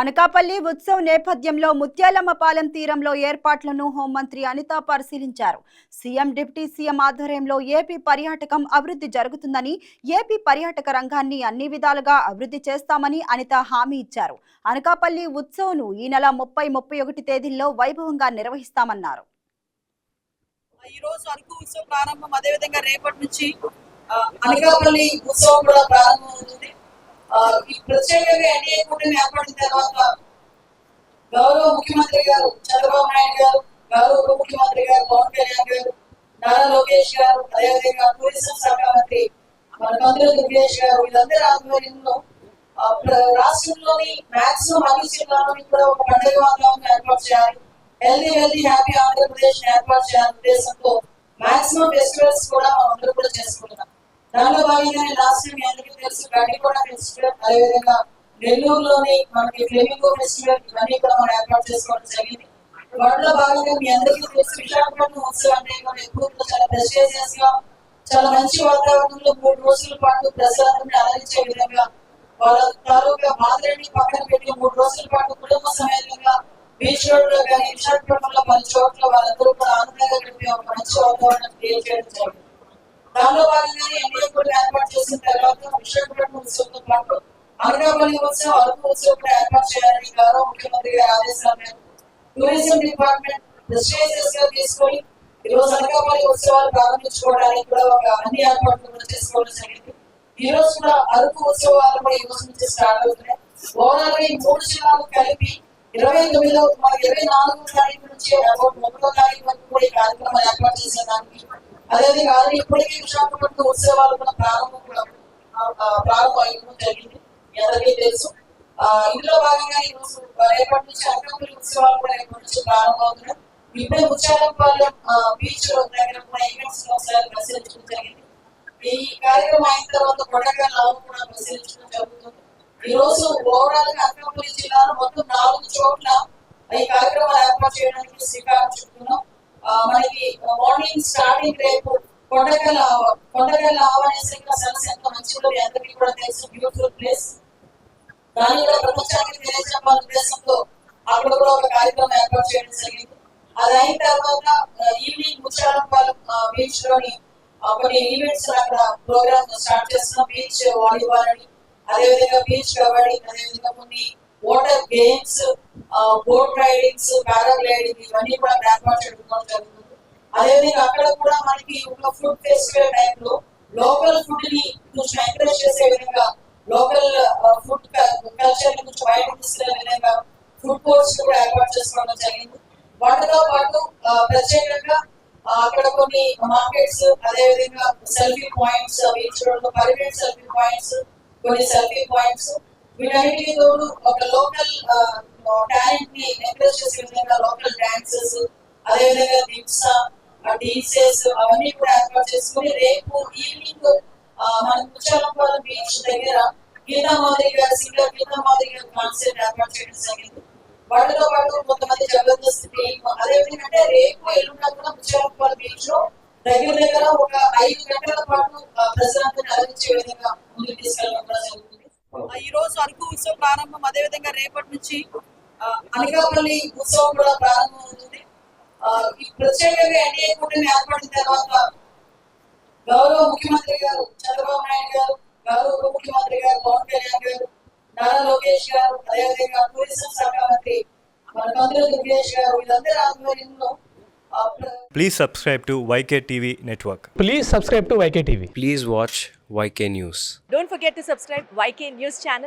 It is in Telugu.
అనకాపల్లి ఉత్సవ నేపథ్యంలో ముత్యాలమ్మ పాలెం తీరంలో ఏర్పాట్లను హోంమంత్రి అనిత పరిశీలించారు. సీఎం డిప్యూటీ సీఎం ఆధ్వర్యంలో ఏపీ పర్యాటకం అభివృద్ధి జరుగుతుందని ఏపీ పర్యాటక రంగాన్ని అన్ని విధాలుగా అభివృద్ధి చేస్తామని అనిత హామీ ఇచ్చారు. అనకాపల్లి ఉత్సవ్ను ఈ నెల ముప్పై ముప్పై ఒకటి తేదీల్లో వైభవంగా నిర్వహిస్తామన్నారు. ఈ రోజు అరకు ఉత్సవం ప్రారంభం అదేవిధంగా రేపటి నుంచి అనకాపల్లి ఉత్సవం కూడా ప్రారంభం అవుతుంది ఈ ప్రత్యేకంగా ఎన్డీఏ కూటమి ఏర్పడిన తర్వాత గౌరవ ముఖ్యమంత్రి గారు చంద్రబాబు నాయుడు గారు గౌరవ ఉప ముఖ్యమంత్రి గారు పవన్ కళ్యాణ్ గారు నారా లోకేష్ గారు అదేవిధంగా టూరిజం శాఖ మంత్రి మన దుర్గేష్ గారు వీళ్ళందరి ఆధ్వర్యంలో రాష్ట్రంలోని మాక్సిమం అన్ని జిల్లాలోని కూడా ఒక పండుగ వాతావరణం ఏర్పాటు చేయాలి. హెల్దీ హెల్దీ హ్యాపీ ఆంధ్రప్రదేశ్ ఏర్పాటు చేయాలనే ఉద్దేశంతో మాక్సిమం ఫెస్టివల్స్ కూడా మనం అందరూ కూడా చేసుకుంటున్నాం. దానిలో భాగంగానే లాస్ట్ టైం ఫెస్టివల్ అన్ని కూడా ఫెస్టివల్ అదేవిధంగా నెల్లూరులోని మనకి ఫ్లెమింగో ఫెస్టివల్ ఇవన్నీ కూడా మనం ఏర్పాటు చేసుకోవడం జరిగింది. వాటిలో భాగంగా మీ అందరికీ తెలుసు విశాఖపట్నం ఉత్సవం అంటే మనం ఎక్కువ చాలా ప్రెస్టేజియస్గా చాలా మంచి వాతావరణంలో మూడు రోజుల పాటు ప్రజలందరినీ ఆదరించే విధంగా వాళ్ళ తాలూకా మాదిరిని పక్కన పెట్టి మూడు రోజుల పాటు కుటుంబ సమేతంగా బీచ్ రోడ్లో కానీ విశాఖపట్నంలో పలు చోట్ల వాళ్ళందరూ కూడా ఆనందంగా గడిపే ఒక మంచి వాతావరణం క్రియేట్ చేయడం జరిగింది. దానిలో భాగంగానే ఎన్డీఏ కూడా ఏర్పాటు చేసిన తర్వాత విశాఖపట్నం ఉత్సవంతో పాటు అనకాపల్లి ఉత్సవం అరకు ఉత్సవం కూడా ఏర్పాటు చేయాలని గౌరవ ముఖ్యమంత్రి గారి ఆదేశాల మేరకు టూరిజం డిపార్ట్మెంట్ ప్రెస్టేజియస్గా తీసుకొని ఈ రోజు అనకాపల్లి ఉత్సవాలు ప్రారంభించుకోవడానికి కూడా ఒక అన్ని ఏర్పాట్లు కూడా చేసుకోవడం జరిగింది. ఈ రోజు కూడా అరకు ఉత్సవాలు కూడా ఈ రోజు నుంచి స్టార్ట్ అవుతున్నాయి. ఓవరాల్గా ఈ మూడు జిల్లాలు కలిపి ఇరవై తొమ్మిదో ఇరవై నాలుగో తారీఖు నుంచి అబౌట్ ముప్పై తారీఖు వరకు కూడా ఈ కార్యక్రమం ఏర్పాటు చేసేదానికి అదేవిధంగా కాదు ఇప్పటికీ విశాఖపట్నం ఉత్సవాలు కూడా ప్రారంభం కూడా ప్రారంభం అయ్యడం జరిగింది. అందరికీ తెలుసు. ఆ, ఇందులో భాగంగా ఈ రోజు రేపటి నుంచి అనకాపల్లి ఉత్సవాలు కూడా రేపటి నుంచి ప్రారంభం అవుతున్నాయి. ఇప్పుడే ముచ్చాలంపాలెం బీచ్ దగ్గర కూడా ఈవెంట్స్ ఒకసారి ప్రసరించడం జరిగింది. ఈ కార్యక్రమం అయిన తర్వాత కొడగా లాభం కూడా ప్రసరించడం జరుగుతుంది. ఈ రోజు ఓవరాల్గా అనకాపల్లి జిల్లాలో మొత్తం నాలుగు చోట్ల ఈ కార్యక్రమాలు ఏర్పాటు చేయడానికి శ్రీకారం చుట్టున్నాం మనకి మార్నింగ్ స్టార్టింగ్ రేపు కొండగల కొండగల కొండకల్ ఆవ ఎంత మంచిదో మీ అందరికీ కూడా తెలుసు. బ్యూటిఫుల్ ప్లేస్ దాని కూడా ప్రపంచానికి తెలియజెప్పాలనే ఉద్దేశంతో అక్కడ కూడా ఒక కార్యక్రమం ఏర్పాటు చేయడం జరిగింది. అది అయిన తర్వాత ఈవినింగ్ ముచ్చారంపాలెం బీచ్లోని కొన్ని ఈవెంట్స్ అక్కడ ప్రోగ్రామ్ స్టార్ట్ చేస్తున్నాం. బీచ్ వాలీబాల్ అని అదేవిధంగా బీచ్ కబడ్డీ అదేవిధంగా కొన్ని water games boat ridings paragliding ఇవన్నీ కూడా ఏర్పాటు చేయడం జరుగుతుంది. అదేవిధంగా అక్కడ కూడా మనకి ఒక ఫుడ్ ఫెస్టివల్ టైంలో లోకల్ ఫుడ్ని కొంచెం ఎంకరేజ్ చేసే విధంగా లోకల్ ఫుడ్ కల్చర్ని కొంచెం బయట తీసుకునే విధంగా ఫుడ్ కోర్ట్స్ కూడా ఏర్పాటు చేసుకోవడం జరిగింది. వాటితో పాటు ప్రత్యేకంగా అక్కడ కొన్ని మార్కెట్స్ అదే విధంగా సెల్ఫీ పాయింట్స్ అవి చూడడం పర్మనెంట్ సెల్ఫీ పాయింట్స్ కొన్ని సెల్ఫీ పాయింట్స్ వీటన్నిటికీ తోడు ఒక లోకల్ టాలెంట్ని ఎంకరేజ్ చేసే విధంగా లోకల్ డాన్సెస్ అదే విధంగా దిప్స డీజేస్ అవన్నీ కూడా ఏర్పాటు చేసుకుని రేపు ఈవినింగ్ మన ముచ్చాలంపాలెం బీచ్ దగ్గర గీతా మాదిరి గారి సింగర్ గీతా మాదిరి కాన్సర్ట్ ఏర్పాటు చేయడం జరిగింది. వాటితో పాటు కొంతమంది జబర్దస్త్ టీమ్ అదేవిధంగా రేపు ఎల్లుండా కూడా ముచ్చాలంపాలెం బీచ్లో దగ్గర దగ్గర ఒక ఐదు గంటల పాటు ప్రశాంతిని ప్రజలందరినీ అలరించే విధంగా ముందుకు తీసుకెళ్ళడం కూడా జరుగుతుంది. ఆ, ఈ రోజు అరకు ఉత్సవం ప్రారంభం అదే విధంగా రేపటి నుంచి అనకాపల్లి ఉత్సవం కూడా ప్రారంభం అవుతుంది ఈ ప్రత్యేకంగా ఎన్డీఏ కూటమి ఏర్పడిన తర్వాత గౌరవ ముఖ్యమంత్రి గారు చంద్రబాబు నాయుడు గారు గౌరవ ఉప ముఖ్యమంత్రి గారు పవన్ కళ్యాణ్ గారు నారా లోకేష్ గారు అదేవిధంగా టూరిజం శాఖ మంత్రి మన కందుల దుర్గేష్ గారు వీళ్ళందరి ఆధ్వర్యంలో Please subscribe to YK TV Network. Please subscribe to YK TV. Please watch YK News. Don't forget to subscribe YK News channel